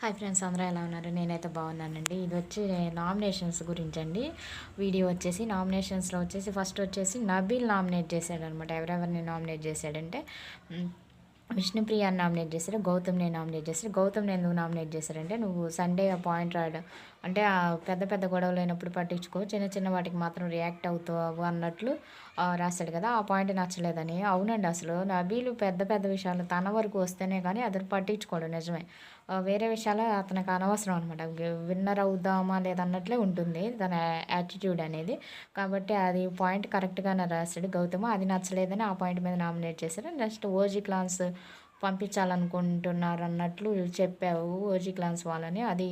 Hi friends అందరూ ఎలా ఉన్నారు? నేనైతే బాగున్నానండి. ఇది వచ్చి నామినేషన్స్ గురించి అండి వీడియో వచ్చేసి నామినేషన్స్లో వచ్చేసి ఫస్ట్ వచ్చేసి నబీల్ నామినేట్ చేశాడనమాట ఎవరెవరిని నామినేట్ చేశాడంటే విష్ణుప్రియ నామినేట్ చేశారు గౌతమ్ని నామినేట్ చేశారు. గౌతమ్ని ఎందుకు నామినేట్ చేశారంటే నువ్వు సండే ఆ పాయింట్ రాయడం. అంటే ఆ పెద్ద పెద్ద గొడవలు అయినప్పుడు పట్టించుకో చిన్న చిన్న వాటికి మాత్రం రియాక్ట్ అవుతావు అన్నట్లు రాశాడు కదా. ఆ పాయింట్ నచ్చలేదని. అవునండి అసలు నబీలు పెద్ద పెద్ద విషయాలు తన వరకు వస్తేనే కానీ అతను పట్టించుకోడు నిజమే. వేరే విషయాలు అతనికి అనవసరం అనమాట విన్నర్ అవుదామా లేదన్నట్లే ఉంటుంది తన యాటిట్యూడ్ అనేది. కాబట్టి అది పాయింట్ కరెక్ట్గానే రాశాడు గౌతమ్. అది నచ్చలేదని ఆ పాయింట్ మీద నామినేట్ చేశారు. నెక్స్ట్ ఓజీ క్లాన్స్ పంపించాలనుకుంటున్నారు అన్నట్లు చెప్పావు ఓజీ క్లాన్స్ వాళ్ళని. అది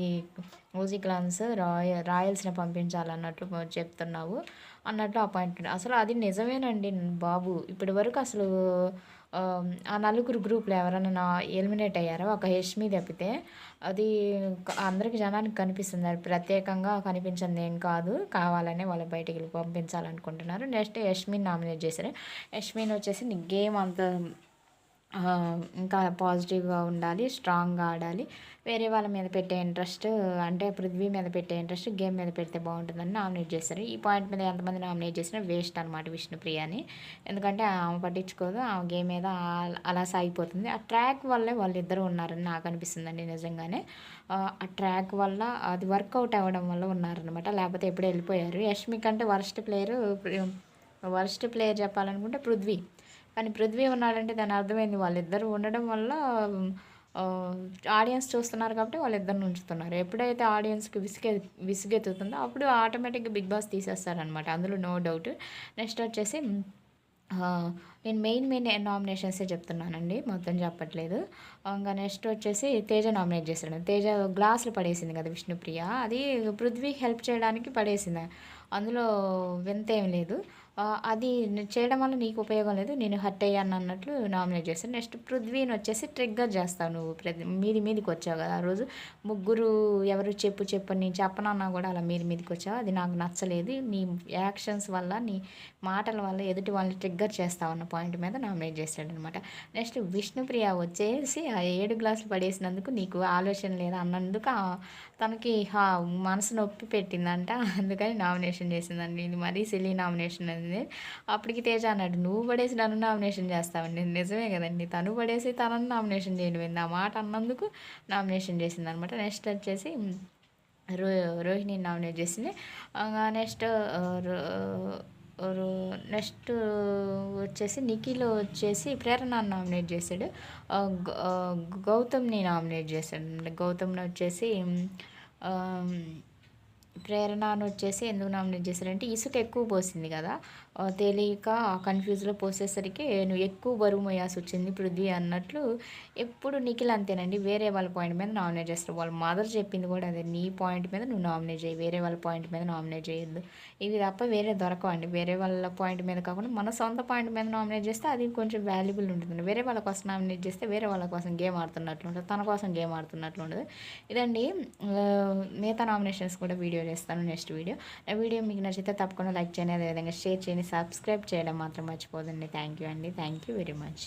ఓజీ క్లాన్స్ రాయ రాయల్స్ని పంపించాలన్నట్లు చెప్తున్నావు అన్నట్లు అపాయింట్మెంట్ అసలు అది నిజమేనండి బాబు. ఇప్పటి వరకు అసలు ఆ నలుగురు గ్రూప్లో ఎవరైనా ఎలిమినేట్ అయ్యారో? ఒక యష్మి తప్పితే అది అందరికి జనానికి కనిపిస్తుంది. అది ప్రత్యేకంగా కనిపించింది ఏం కాదు. కావాలనే వాళ్ళ బయటికి పంపించాలనుకుంటున్నారు. నెక్స్ట్ యష్మిని నామినేట్ చేశారు. యష్మిన్ వచ్చేసి గేమ్ అంత ఇంకా పాజిటివ్గా ఉండాలి స్ట్రాంగ్గా ఆడాలి. వేరే వాళ్ళ మీద పెట్టే ఇంట్రెస్ట్ అంటే పృథ్వీ మీద పెట్టే ఇంట్రెస్ట్ గేమ్ మీద పెడితే బాగుంటుందని నామినేట్ చేస్తారు ఈ పాయింట్ మీద ఎంతమంది నామినేట్ చేసినా వేస్ట్ అనమాట విష్ణుప్రియని. ఎందుకంటే ఆమె పట్టించుకోదు ఆమె గేమ్ మీద అలా సాగిపోతుంది. ఆ ట్రాక్ వల్లే వాళ్ళిద్దరూ ఉన్నారని నాకు అనిపిస్తుందండి నిజంగానే. ఆ ట్రాక్ వల్ల అది వర్కౌట్ అవ్వడం వల్ల ఉన్నారనమాట లేకపోతే ఎప్పుడు వెళ్ళిపోయారు. యష్మి కంటే వరస్ట్ ప్లేయర్ వరస్ట్ ప్లేయర్ చెప్పాలనుకుంటే పృథ్వీ. కానీ పృథ్వీ ఉన్నాడంటే దాని అర్థమైంది వాళ్ళిద్దరు ఉండడం వల్ల ఆడియన్స్ చూస్తున్నారు కాబట్టి వాళ్ళిద్దరిని ఉంచుతున్నారు. ఎప్పుడైతే ఆడియన్స్కి విసిగే విసిగెత్తుతుందో అప్పుడు ఆటోమేటిక్గా బిగ్ బాస్ తీసేస్తారనమాట అందులో నో డౌట్ నెక్స్ట్ వచ్చేసి నేను మెయిన్ మెయిన్ నామినేషన్సే చెప్తున్నానండి. మొత్తం చెప్పట్లేదు. ఇంకా నెక్స్ట్ వచ్చేసి తేజ నామినేట్ చేశాడు. తేజ గ్లాసులు పడేసింది కదా విష్ణుప్రియ. అది పృథ్వీ హెల్ప్ చేయడానికి పడేసింది. అందులో వింత ఏం లేదు. అది చేయడం వల్ల నీకు ఉపయోగం లేదు నేను హర్ట్ అయ్యాను అన్నట్లు నామినేట్ చేస్తాను నెక్స్ట్ పృథ్వీని వచ్చేసి ట్రిగ్గర్ చేస్తావు నువ్వు ప్రతి మీది మీదికి వచ్చావు కదా. ఆ రోజు ముగ్గురు ఎవరు చెప్పు చెప్పు నేను చెప్పనన్నా కూడా అలా మీది మీదికి వచ్చావు? అది నాకు నచ్చలేదు. నీ యాక్షన్స్ వల్ల నీ మాటల వల్ల ఎదుటి వాళ్ళని ట్రిగ్గర్ చేస్తావు అన్న పాయింట్ మీద నామినేట్ చేశాడు అనమాట నెక్స్ట్ విష్ణుప్రియ వచ్చేసి ఆ ఏడు గ్లాసులు పడేసినందుకు నీకు ఆలోచన లేదా అన్నందుకు తనకి మనసు నొప్పి పెట్టిందంట. అందుకని నామినేషన్ చేసిందండి. ఇది మరీ సిలీ నామినేషన్ అనేది అప్పటికి తేజ అన్నాడు నువ్వు పడేసి నన్ను నామినేషన్ చేస్తావండి. నిజమే కదండి తను పడేసి తనను నామినేషన్ చేయడం ఆ మాట అన్నందుకు నామినేషన్ చేసింది అనమాట నెక్స్ట్ వచ్చేసి రో రోహిణి నామినేట్ చేసింది. నెక్స్ట్ నెక్స్ట్ వచ్చేసి నిఖిల్ వచ్చేసి ప్రేరణ నామినేట్ చేశాడు. గౌతమ్ని నామినేట్ చేశాడు. గౌతమ్ని వచ్చేసి ప్రేరణ అని వచ్చేసి ఎందుకు నామినేట్ చేశారంటే ఇసుక ఎక్కువ పోసింది కదా. తెలియక కన్ఫ్యూజ్లో పోసేసరికి నువ్వు ఎక్కువ బరువు మోయాల్సి వచ్చింది పృథ్వీ అన్నట్లు ఎప్పుడు నిఖిల్ అంతేనండి వేరే వాళ్ళ పాయింట్ మీద నామినేట్ చేస్తారు. వాళ్ళ మదర్ చెప్పింది కూడా అదే నీ పాయింట్ మీద నువ్వు నామినేట్ చేయి వేరే వాళ్ళ పాయింట్ మీద నామినేట్ చేయొద్దు. ఇవి తప్ప వేరే దొరకవండి. వేరే వాళ్ళ పాయింట్ మీద కాకుండా మన సొంత పాయింట్ మీద నామినేట్ చేస్తే అది కొంచెం వాల్యుబుల్ ఉంటుంది వేరే వాళ్ళ కోసం నామినేట్ చేస్తే వేరే వాళ్ళ కోసం గేమ్ ఆడుతున్నట్లు ఉంటుంది తన కోసం గేమ్ ఆడుతున్నట్లు ఉండదు ఇదండి మిగతా నామినేషన్స్ కూడా వీడియో చేస్తాను నెక్స్ట్ వీడియో. ఆ వీడియో మీకు నచ్చితే తప్పకుండా లైక్ చేయండి అదేవిధంగా షేర్ చేయండి సబ్స్క్రైబ్ చేయడం మాత్రం మర్చిపోదండి. థ్యాంక్ యూ అండి. Thank you very much.